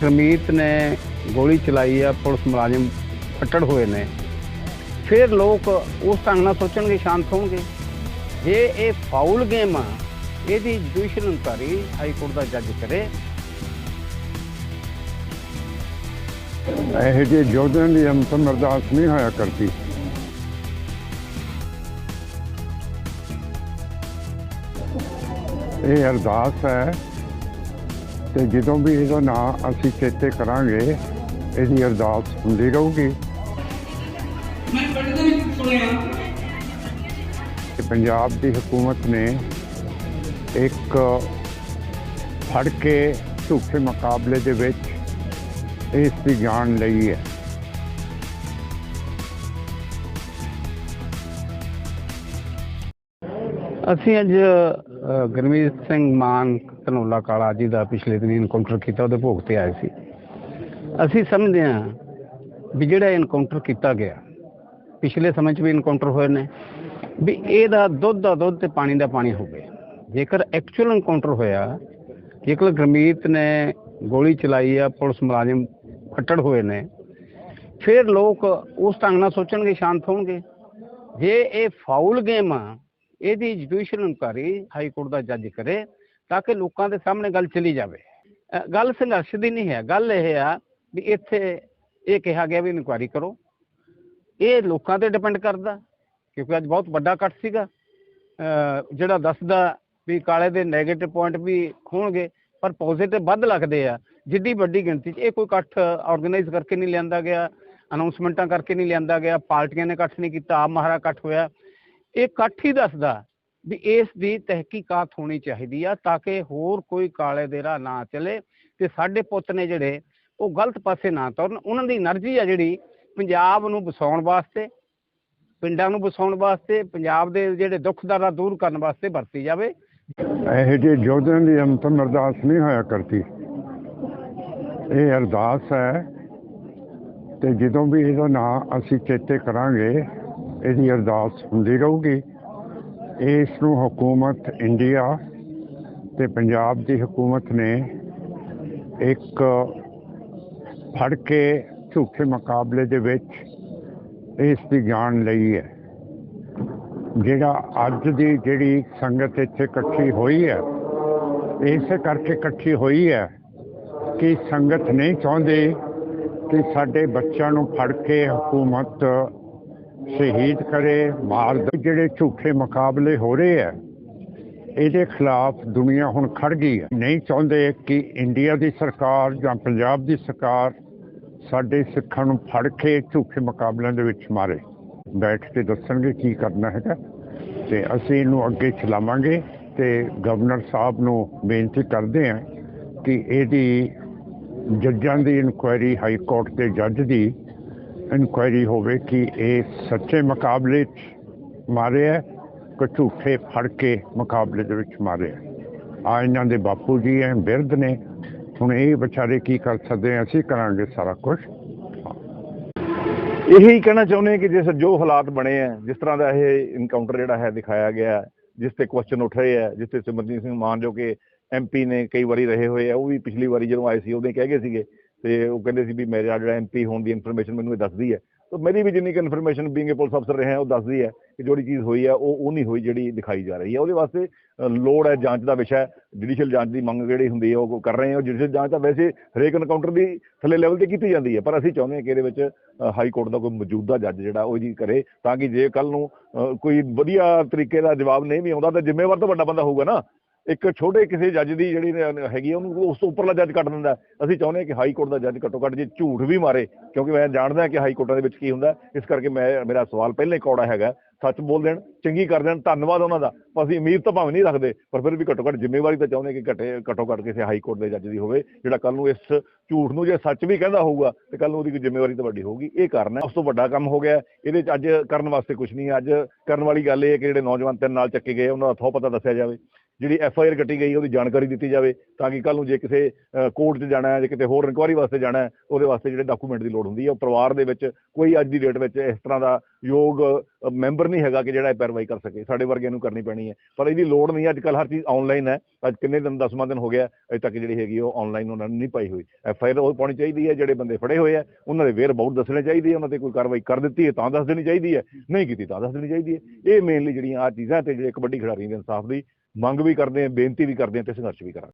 ਗੁਰਮੀਤ ਨੇ ਗੋਲੀ ਚਲਾਈ ਆ, ਪੁਲਿਸ ਮੁਲਾਜ਼ਮ ਫੱਟੜ ਹੋਏ ਨੇ। ਫਿਰ ਲੋਕ ਉਸ ਢੰਗ ਨਾਲ ਸੋਚਣਗੇ, ਸ਼ਾਂਤ ਹੋਣਗੇ। ਜੇ ਇਹ ਫਾਉਲ ਗੇਮ ਆ, ਇਹਦੀ ਜੁਡੀਸ਼ੀਅਲ ਇਨਕੁਆਰੀ ਹਾਈ ਕੋਰਟ ਦਾ ਜੱਜ ਕਰੇ। ਇਹੋ ਜਿਹੇ ਯੋਧਿਆਂ ਦੀ ਅੰਤਮ ਅਰਦਾਸ ਨਹੀਂ ਹੋਇਆ ਕਰਦੀ। ਇਹ ਅਰਦਾਸ ਹੈ ਤੇ ਜਦੋਂ ਵੀ ਇਹਦਾ ਨਾਂ ਅਸੀਂ ਚੇਤੇ ਕਰਾਂਗੇ, ਇਹਦੀ ਅਰਦਾਸ ਹੁੰਦੀ ਰਹੂਗੀ। ਮੈਂ ਕਦੇ ਨਹੀਂ ਸੁਣਿਆ ਕਿ ਪੰਜਾਬ ਦੀ ਹਕੂਮਤ ਨੇ ਇੱਕ ਫੜ ਕੇ ਝੂਠੇ ਮੁਕਾਬਲੇ ਦੇ ਵਿੱਚ ਇਸ ਦੀ ਜਾਨ ਲਈ ਹੈ। ਅਸੀਂ ਅੱਜ ਅ, ਗੁਰਮੀਤ ਸਿੰਘ ਮਾਨ ਧਨੋਲਾ ਕਾਲਾ ਜੀ ਦਾ ਪਿਛਲੇ ਦਿਨੀ ਇਨਕਾਊਂਟਰ ਕੀਤਾ ਉਹਦੇ ਭੋਗ ਤੇ ਆਏ ਸੀ। ਅਸੀਂ ਸਮਝਦੇ ਹਾਂ ਵੀ ਜਿਹੜਾ ਇਨਕਾਊਂਟਰ ਕੀਤਾ ਗਿਆ ਪਿਛਲੇ ਸਮੇਂ 'ਚ ਵੀ ਇਨਕਾਊਂਟਰ ਹੋਏ ਨੇ ਵੀ ਇਹਦਾ ਦੁੱਧ ਦਾ ਦੁੱਧ ਤੇ ਪਾਣੀ ਦਾ ਪਾਣੀ ਹੋਵੇ ਜੇਕਰ ਐਕਚੁਅਲ ਇਨਕਾਊਂਟਰ ਹੋਇਆ ਜੇਕਰ ਗੁਰਮੀਤ ਨੇ ਗੋਲੀ ਚਲਾਈ ਆ ਪੁਲਿਸ ਮੁਲਾਜ਼ਮ ਫੱਟੜ ਹੋਏ ਨੇ ਫਿਰ ਲੋਕ ਉਸ ਢੰਗ ਨਾਲ ਸੋਚਣਗੇ ਸ਼ਾਂਤ ਹੋਣਗੇ। ਜੇ ਇਹ ਫਾਉਲ ਗੇਮ ਆ ਇਹਦੀ ਜੁਡੀਸ਼ੀਅਲ ਇਨਕੁਆਰੀ ਹਾਈ ਕੋਰਟ ਦਾ ਜੱਜ ਕਰੇ ਤਾਂ ਕਿ ਲੋਕਾਂ ਦੇ ਸਾਹਮਣੇ ਗੱਲ ਚਲੀ ਜਾਵੇ। ਗੱਲ ਸੰਘਰਸ਼ ਦੀ ਨਹੀਂ ਹੈ। ਗੱਲ ਇਹ ਆ ਵੀ ਇੱਥੇ ਇਹ ਕਿਹਾ ਗਿਆ ਵੀ ਇਨਕੁਆਰੀ ਕਰੋ। ਇਹ ਲੋਕਾਂ ਤੇ ਡਿਪੈਂਡ ਕਰਦਾ, ਕਿਉਂਕਿ ਅੱਜ ਬਹੁਤ ਵੱਡਾ ਕੱਟ ਸੀਗਾ। ਜਿਹੜਾ ਦੱਸਦਾ ਵੀ ਕਾਲੇ ਦੇ 네ਗੇਟਿਵ ਪੁਆਇੰਟ ਵੀ ਹੋਣਗੇ, ਪਰ ਪੋਜ਼ਿਟਿਵ ਵੱਧ ਲੱਗਦੇ ਆ। ਜਿੱਡੀ ਵੱਡੀ ਗਿਣਤੀ 'ਚ ਇਹ ਕੋਈ ਇਕੱਠ ਆਰਗੇਨਾਈਜ਼ ਕਰਕੇ ਨਹੀਂ ਲਿਆਂਦਾ ਗਿਆ ਅਨਾਉਂਸਮੈਂਟਾਂ ਕਰਕੇ ਨਹੀਂ ਲਿਆਂਦਾ ਗਿਆ, ਪਾਰਟੀਆਂ ਨੇ ਇਕੱਠ ਨਹੀਂ ਕੀਤਾ ਆਪ ਮਹਾਰਾ ਇਕੱਠ ਹੋਇਆ। ਇਹ ਇਕੱਠ ਹੀ ਦੱਸਦਾ ਵੀ ਇਸ ਦੀ ਤਹਿਕੀਕਾਤ ਹੋਣੀ ਚਾਹੀਦੀ ਆ ਤਾਂ ਕਿ ਹੋਰ ਕੋਈ ਕਾਲੇ ਦੇ ਰਾਹ ਨਾ ਚਲੇ ਤੇ ਸਾਡੇ ਪੁੱਤ ਨੇ ਜਿਹੜੇ ਉਹ ਗਲਤ ਪਾਸੇ ਨਾ ਤੁਰਨ। ਉਹਨਾਂ ਦੀ એનર્ਜੀ ਆ ਜਿਹੜੀ ਪੰਜਾਬ ਨੂੰ ਵਸਾਉਣ ਵਾਸਤੇ, ਪਿੰਡਾਂ ਨੂੰ ਵਸਾਉਣ ਵਾਸਤੇ, ਪੰਜਾਬ ਦੇ ਜਿਹੜੇ ਦੁੱਖ ਦਰਦ ਦੂਰ ਕਰਨ ਵਾਸਤੇ ਵਰਤੀ ਜਾਵੇ। ਇਹ ਜੇ ਜੋਧਨ ਦੀ ਅੰਤਮ ਅਰਦਾਸ ਨਹੀਂ ਹੋਇਆ ਕਰਤੀ ਇਹ ਅਰਦਾਸ ਹੈ ਤੇ ਜਦੋਂ ਵੀ ਇਹਦਾ ਨਾਂ ਅਸੀਂ ਚੇਤੇ ਕਰਾਂਗੇ ਇਹਦੀ ਅਰਦਾਸ ਹੁੰਦੀ ਰਹੂਗੀ। ਇਸ ਨੂੰ ਹਕੂਮਤ ਇੰਡੀਆ ਤੇ ਪੰਜਾਬ ਦੀ ਹਕੂਮਤ ਨੇ ਇੱਕ ਫੜ ਕੇ ਝੂਠੇ ਮੁਕਾਬਲੇ ਦੇ ਵਿੱਚ ਇਸ ਦੀ ਜਾਨ ਲਈ ਹੈ। ਜਿਹੜਾ ਅੱਜ ਦੀ ਜਿਹੜੀ ਸੰਗਤ ਇੱਥੇ ਇਕੱਠੀ ਹੋਈ ਹੈ, ਇਸੇ ਕਰਕੇ ਇਕੱਠੀ ਹੋਈ ਹੈ ਕਿ ਸੰਗਤ ਨਹੀਂ ਚਾਹੁੰਦੀ ਕਿ ਸਾਡੇ ਬੱਚਿਆਂ ਨੂੰ ਫੜ ਕੇ ਹਕੂਮਤ ਸ਼ਹੀਦ ਕਰੇ ਮਾਰ ਜਿਹੜੇ ਝੂਠੇ ਮੁਕਾਬਲੇ ਹੋ ਰਹੇ ਆ, ਇਹਦੇ ਖਿਲਾਫ ਦੁਨੀਆ ਹੁਣ ਖੜ ਗਈ ਹੈ ਨਹੀਂ ਚਾਹੁੰਦੇ ਕਿ ਇੰਡੀਆ ਦੀ ਸਰਕਾਰ ਜਾਂ ਪੰਜਾਬ ਦੀ ਸਰਕਾਰ ਸਾਡੇ ਸਿੱਖਾਂ ਨੂੰ ਫੜ ਕੇ ਝੂਠੇ ਮੁਕਾਬਲਿਆਂ ਦੇ ਵਿੱਚ ਮਾਰੇ। ਬੈਠ ਕੇ ਦੱਸਣਗੇ ਕੀ ਕਰਨਾ ਹੈਗਾ ਤੇ ਅਸੀਂ ਇਹਨੂੰ ਅੱਗੇ ਚਲਾਵਾਂਗੇ ਤੇ ਗਵਰਨਰ ਸਾਹਿਬ ਨੂੰ ਬੇਨਤੀ ਕਰਦੇ ਹਾਂ ਕਿ ਇਹਦੀ ਜੱਜਾਂ ਦੀ ਇਨਕੁਆਇਰੀ ਹਾਈ ਕੋਰਟ ਦੇ ਜੱਜ ਦੀ ਇਨਕੁਆਇਰੀ ਹੋਵੇ ਕਿ ਇਹ ਸੱਚੇ ਮੁਕਾਬਲੇ 'ਚ ਮਾਰੇ ਹੈ ਕਿ ਝੂਠੇ ਫੜ ਕੇ ਮੁਕਾਬਲੇ ਦੇ ਵਿੱਚ ਮਾਰੇ ਹੈ। ਆ ਇਹਨਾਂ ਦੇ ਬਾਪੂ ਜੀ ਐ, ਬਿਰਧ ਨੇ। ਹੁਣ ਇਹ ਵਿਚਾਰੇ ਕੀ ਕਰ ਸਕਦੇ ਅਸੀਂ ਕਰਾਂਗੇ ਸਾਰਾ ਕੁਝ ਇਹੀ ਕਹਿਣਾ ਚਾਹੁੰਦੇ ਕਿ ਜਿਸ ਜੋ ਹਾਲਾਤ ਬਣੇ ਆ, ਜਿਸ ਤਰ੍ਹਾਂ ਦਾ ਇਹ ਇਨਕਾਊਂਟਰ ਜਿਹੜਾ ਹੈ ਦਿਖਾਇਆ ਗਿਆ ਜਿਸ ਤੇ ਕੁਐਸਚਨ ਉੱਠ ਰਹੇ ਆ, ਜਿਸ ਤੇ ਸਿਮਰਜੀਤ ਸਿੰਘ ਮਾਨ ਜੋ ਕਿ ਐਮਪੀ ਨੇ ਕਈ ਵਾਰੀ ਰਹੇ ਹੋਏ ਆ, ਉਹ ਵੀ ਪਿਛਲੀ ਵਾਰੀ ਜਦੋਂ ਆਏ ਸੀ, ਉਹਦੇ ਕਹਿ ਗਏ ਸੀਗੇ ਤੇ ਉਹ ਕਹਿੰਦੇ ਸੀ ਵੀ ਮੇਰਾ ਜਿਹੜਾ ਐਮਪੀ ਹੋਣ ਦੀ ਇਨਫੋਰਮੇਸ਼ਨ ਮੈਨੂੰ ਇਹ ਦੱਸਦੀ ਹੈ। ਤਾਂ ਮੇਰੀ ਵੀ ਜਿੰਨੀ ਕਿ ਇਨਫੋਰਮੇਸ਼ਨ ਬੀਇੰਗ ਪੁਲਿਸ ਅਫਸਰ ਰਿਹਾ, ਉਹ ਦੱਸਦੀ ਹੈ ਕਿ ਜਿਹੜੀ ਚੀਜ਼ ਹੋਈ ਹੈ, ਉਹ ਉਹ ਨਹੀਂ ਹੋਈ ਜਿਹੜੀ ਦਿਖਾਈ ਜਾ ਰਹੀ ਹੈ। ਉਹਦੇ ਵਾਸਤੇ ਲੋੜ ਹੈ ਜਾਂਚ ਦਾ ਵਿਸ਼ਾ ਜੁਡੀਸ਼ੀਅਲ ਜਾਂਚ ਦੀ ਮੰਗ ਜਿਹੜੀ ਹੁੰਦੀ ਹੈ, ਉਹ ਕਰ ਰਹੇ ਹਾਂ। ਜੁਡੀਸ਼ੀਅਲ ਜਾਂਚ ਤਾਂ ਵੈਸੇ ਹਰੇਕ ਐਨਕਾਊਂਟਰ ਦੀ ਥੱਲੇ ਲੈਵਲ ਤੇ ਕੀਤੀ ਜਾਂਦੀ ਹੈ, ਪਰ ਅਸੀਂ ਚਾਹੁੰਦੇ ਹਾਂ ਕਿ ਇਹਦੇ ਵਿੱਚ ਹਾਈ ਕੋਰਟ ਦਾ ਕੋਈ ਮੌਜੂਦਾ ਜੱਜ ਜਿਹੜਾ, ਉਹ ਜੀ ਕਰੇ, ਤਾਂ ਕਿ ਜੇ ਕੱਲ ਨੂੰ ਕੋਈ ਵਧੀਆ ਤਰੀਕੇ ਦਾ ਜਵਾਬ ਨਹੀਂ ਵੀ ਆਉਂਦਾ, ਤਾਂ ਜ਼ਿੰਮੇਵਾਰ ਤਾਂ ਵੱਡਾ ਬੰਦਾ ਹੋਊਗਾ ਨਾ। ਇੱਕ ਛੋਟੇ ਕਿਸੇ ਜੱਜ ਦੀ ਜਿਹੜੀ ਹੈਗੀ ਉਹਨੂੰ ਉਸ ਤੋਂ ਉੱਪਰਲਾ ਜੱਜ ਕੱਟ ਦਿੰਦਾ। ਅਸੀਂ ਚਾਹੁੰਦੇ ਹਾਂ ਕਿ ਹਾਈ ਕੋਰਟ ਦਾ ਜੱਜ ਘੱਟੋ ਘੱਟ ਜੇ ਝੂਠ ਵੀ ਮਾਰੇ, ਕਿਉਂਕਿ ਮੈਂ ਜਾਣਦਾ ਕਿ ਹਾਈ ਕੋਰਟਾਂ ਦੇ ਵਿੱਚ ਕੀ ਹੁੰਦਾ, ਇਸ ਕਰਕੇ ਮੈਂ, ਮੇਰਾ ਸਵਾਲ ਪਹਿਲਾਂ ਹੀ ਕੌੜਾ ਹੈਗਾ, ਸੱਚ ਬੋਲ ਦੇਣ, ਚੰਗੀ ਕਰ ਦੇਣ, ਧੰਨਵਾਦ ਉਹਨਾਂ ਦਾ। ਪਰ ਅਸੀਂ ਉਮੀਦ ਤਾਂ ਭਾਵੇਂ ਨਹੀਂ ਰੱਖਦੇ, ਪਰ ਫਿਰ ਵੀ ਘੱਟੋ ਘੱਟ ਜ਼ਿੰਮੇਵਾਰੀ ਤਾਂ ਚਾਹੁੰਦੇ ਕਿ ਘੱਟੇ, ਘੱਟੋ ਘੱਟ ਕਿਸੇ ਹਾਈ ਕੋਰਟ ਦੇ ਜੱਜ ਦੀ ਹੋਵੇ, ਜਿਹੜਾ ਕੱਲ ਨੂੰ ਇਸ ਝੂਠ ਨੂੰ ਜੇ ਸੱਚ ਵੀ ਕਹਿੰਦਾ ਹੋਊਗਾ, ਤੇ ਕੱਲ ਨੂੰ ਉਹਦੀ ਜ਼ਿੰਮੇਵਾਰੀ ਤਾਂ ਵੱਡੀ ਹੋਊਗੀ। ਇਹ ਕਾਰਨ ਹੈ, ਉਸ ਤੋਂ ਵੱਡਾ ਕੰਮ ਹੋ ਗਿਆ। ਇਹਦੇ ਚ ਅੱਜ ਕਰਨ ਵਾਸਤੇ ਕੁਝ ਨਹੀਂ ਹੈ। ਅੱਜ ਕਰਨ ਵਾਲੀ ਗੱਲ ਇਹ ਹੈ ਕਿ ਜਿਹੜੇ ਨੌਜਵਾਨ ਤਿੰਨ ਨਾਲ ਚੱਕੇ ਗਏ, ਉਹਨਾਂ ਦਾ ਥੋ ਪਤਾ ਦੱਸਿਆ ਜਾਵੇ। ਜਿਹੜੀ ਐਫ ਆਈ ਆਰ ਕੱਟੀ ਗਈ, ਉਹਦੀ ਜਾਣਕਾਰੀ ਦਿੱਤੀ ਜਾਵੇ ਤਾਂ ਕਿ ਕੱਲ ਨੂੰ ਜੇ ਕਿਸੇ ਕੋਰਟ 'ਚ ਜਾਣਾ ਹੈ ਜਾਂ ਕਿਤੇ ਹੋਰ ਇਨਕੁਆਇਰੀ ਵਾਸਤੇ ਜਾਣਾ ਹੈ, ਉਹਦੇ ਵਾਸਤੇ ਜਿਹੜੇ ਡਾਕੂਮੈਂਟ ਦੀ ਲੋੜ ਹੁੰਦੀ ਹੈ, ਉਹ ਪਰਿਵਾਰ ਦੇ ਵਿੱਚ ਕੋਈ ਅੱਜ ਦੀ ਡੇਟ ਵਿੱਚ ਇਸ ਤਰ੍ਹਾਂ ਦਾ ਯੋਗ ਮੈਂਬਰ ਨਹੀਂ ਹੈਗਾ ਕਿ ਜਿਹੜਾ ਇਹ ਪੈਰਵਾਈ ਕਰ ਸਕੇ। ਸਾਡੇ ਵਰਗੇ ਨੂੰ ਕਰਨੀ ਪੈਣੀ ਹੈ। ਪਰ ਇਹਦੀ ਲੋੜ ਨਹੀਂ ਅੱਜ ਕੱਲ ਹਰ ਚੀਜ਼ ਆਨਲਾਈਨ ਹੈ। ਅੱਜ ਕਿੰਨੇ ਦਿਨ 10ਵਾਂ ਦਿਨ ਹੋ ਗਿਆ, ਅਜੇ ਤੱਕ ਜਿਹੜੀ ਹੈਗੀ ਉਹ ਆਨਲਾਈਨ ਉਹਨਾਂ ਨੂੰ ਨਹੀਂ ਪਾਈ ਹੋਈ। ਐਫ ਆਈ ਆਰ ਉਹ ਪਾਉਣੀ ਚਾਹੀਦੀ ਹੈ। ਜਿਹੜੇ ਬੰਦੇ ਫੜੇ ਹੋਏ ਆ, ਉਹਨਾਂ ਦੇ ਵੇਅਰ ਬਾਊਟ ਦੱਸਣੇ ਚਾਹੀਦੇ ਉਹਨਾਂ ਤੇ ਕੋਈ ਕਾਰਵਾਈ ਕਰ ਦਿੱਤੀ ਹੈ ਤਾਂ ਦੱਸ ਦੇਣੀ ਚਾਹੀਦੀ ਹੈ। ਨਹੀਂ ਕੀਤੀ ਤਾਂ ਦੱਸ ਦੇਣੀ ਚਾਹੀਦੀ ਹੈ। ਇਹ ਮੇਨਲੀ ਜਿਹੜੀਆਂ ਆ ਚੀਜ਼ਾਂ ਤੇ ਜਿਹੜੇ ਕਬੱਡੀ ਖਿਡਾਰੀਆਂ ਦੇ ਇਨਸਾਫ ਦੀ ਮੰਗ ਵੀ ਕਰਦੇ ਹਾਂ ਬੇਨਤੀ ਵੀ ਕਰਦੇ ਹਾਂ ਅਤੇ ਸੰਘਰਸ਼ ਵੀ ਕਰਾਂਗੇ।